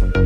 ગુજરાત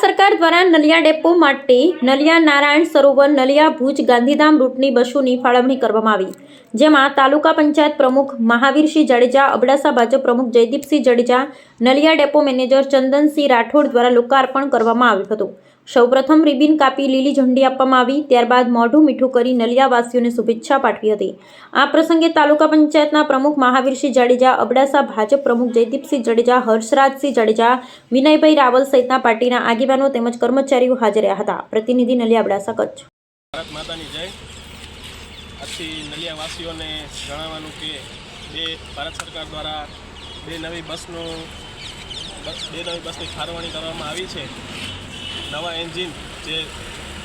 સરકાર દ્વારા નલિયા ડેપો માટે નલિયા નારાયણ સરોવર, નલિયા ભુજ, ગાંધીધામ રૂટની બસોની ફાળવણી કરવામાં આવી, જેમાં તાલુકા પંચાયત પ્રમુખ મહાવીરસિંહ જાડેજા, અબડાસા ભાજપ પ્રમુખ જયદીપસિંહ જાડેજા, નલિયા ડેપો મેનેજર ચંદનસિંહ રાઠોડ દ્વારા લોકાર્પણ કરવામાં આવ્યું હતું. સૌપ્રથમ રિબિન કાપી લીલી ઝંડી આપવામાં આવી, ત્યારબાદ મોઢું મીઠું કરી નલિયાવાસીઓને શુભેચ્છા પાઠવી હતી. આ પ્રસંગે તાલુકા પંચાયતના પ્રમુખ મહાવીરસિંહ જાડેજા, અબડાસા ભાજપ પ્રમુખ જયદીપસિંહ જાડેજા, હર્ષરાજસિંહ જાડેજા, વિનયભાઈ રાવલ સહિતના પાર્ટીના આગેવાનો તેમજ કર્મચારીઓ હાજર રહ્યા હતા. પ્રતિનિધિ નલિયા અબડાસા કચ્છ. બે નવી બસની ફાળવણી કરવામાં આવી છે. નવા એન્જિન જે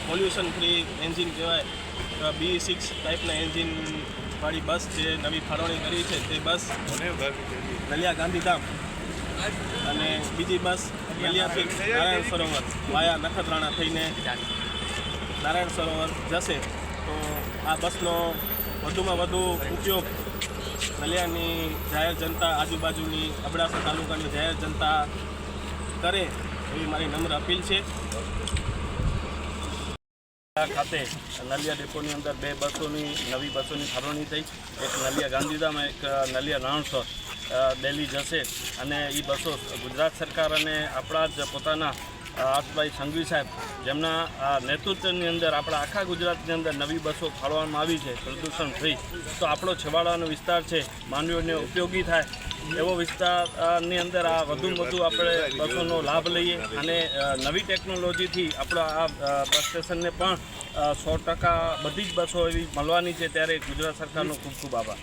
પોલ્યુશન ફ્રી એન્જિન કહેવાય બી સિક્સ ટાઈપના એન્જિનવાળી બસ જે નવી ફાળવણી કરી છે, તે બસ નલિયા ગાંધીધામ અને બીજી બસ નલિયાથી નારાયણ સરોવર વાયા નખત્રાણા થઈને નારાયણ સરોવર જશે. તો આ બસનો વધુમાં વધુ ઉપયોગ નલિયાની જાહેર જનતા આજુબાજુની અબડાસા તાલુકાની જાહેર જનતા કરે એવી મારી નમ્ર અપીલ છે. ખાતે નલિયા ડેપોની અંદર બે બસોની, નવી બસોની ફાળવણી થઈ. એક નલિયા ગાંધીધામ, એક નલિયા રાણસર દિલ્હી જશે. અને એ બસો ગુજરાત સરકાર અને આપણા જ પોતાના હર્ષભાઈ સંઘવી સાહેબ, જેમના નેતૃત્વની અંદર આપણા આખા ગુજરાતની અંદર નવી બસો ફાળવવામાં આવી છે, પ્રદૂષણ ફ્રી તો આપણો છેવાડાનો વિસ્તાર છે, માનવીઓને ઉપયોગી થાય. એવો વિસ્તારની અંદર આ વધુ વધુ આપણે બસોનો લાભ લઈએ અને નવી ટેકનોલોજીથી આપણા આ બસ સ્ટેશનને પણ સો ટકા બધી જ બસો એવી મળવાની છે. ત્યારે ગુજરાત સરકારનો ખૂબ ખૂબ આભાર.